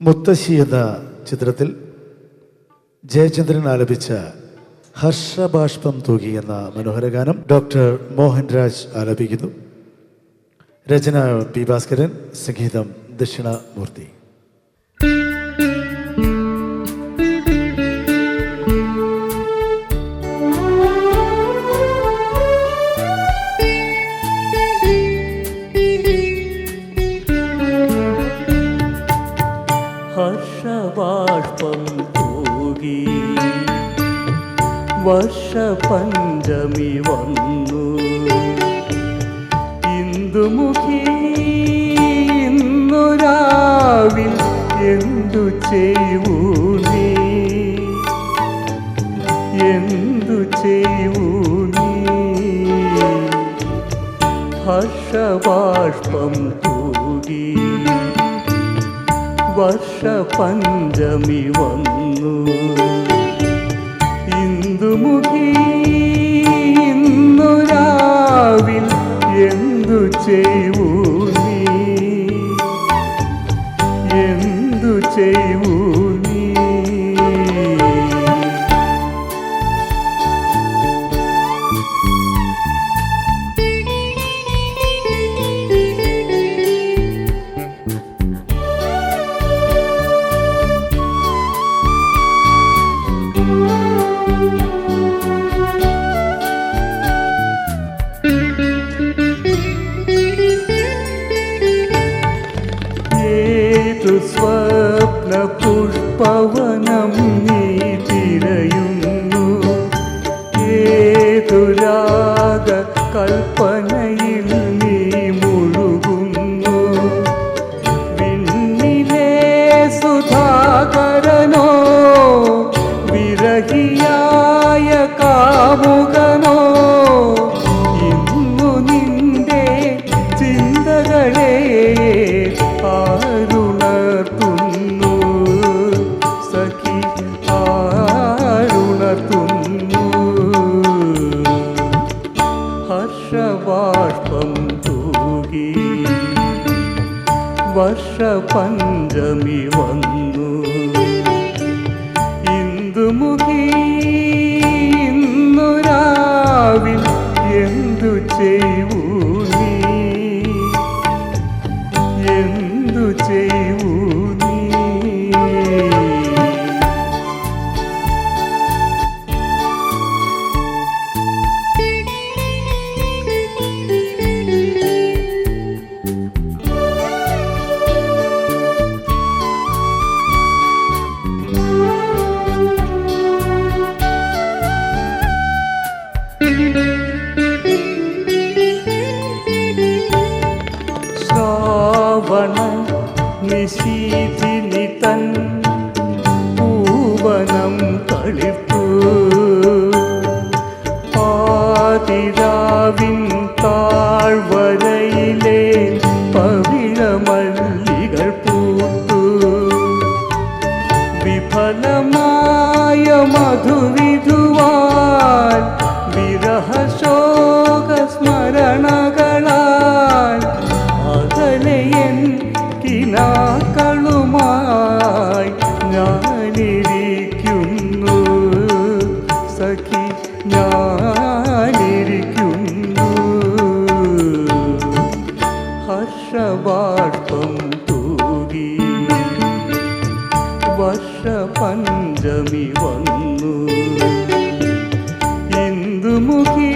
മുത്തശ്ശി എന്ന ചിത്രത്തിൽ ജയചന്ദ്രൻ ആലപിച്ച ഹർഷബാഷ്പം തൂകി എന്ന മനോഹര ഗാനം ഡോക്ടർ മോഹൻരാജ് ആലപിക്കുന്നു. രചന പി ഭാസ്കരൻ സംഗീതം ദക്ഷിണമൂർത്തി. വർഷപഞ്ചമി വന്നു. ഇന്ദുമുഖി ഇന്നു രാവിൽ എന്തു ചെയ്യൂ നീ? എന്തു ചെയ്യൂ നീ? ഹർഷബാഷ്പം തൂകി വർഷപഞ്ചമി വന്നു. എന്തു ചെയ്യൂ നീ? എന്തു ചെയ്യൂ നീ വർഷപഞ്ചമി വന്നു ഇന്ദുമുഖി നിശീതിനി തൻ പൂവനം തളിർത്തു പാതിരാവിൻ താഴ്വരയിലെ പവിഴമല്ലികൾ പൂത്തു. വിഫലമായ മധുവിധുവാൻ വിരഹശോക സ്മരണകളാൽ അകലയൻ കിനാക്കളുമായി ഞാനിരിക്കുന്നു. സഖി ഞാനിരിക്കുന്നു. ഹർഷബാഷ്പം തൂകി വർഷപഞ്ചമി വന്നു. ഇന്ദുമുഖി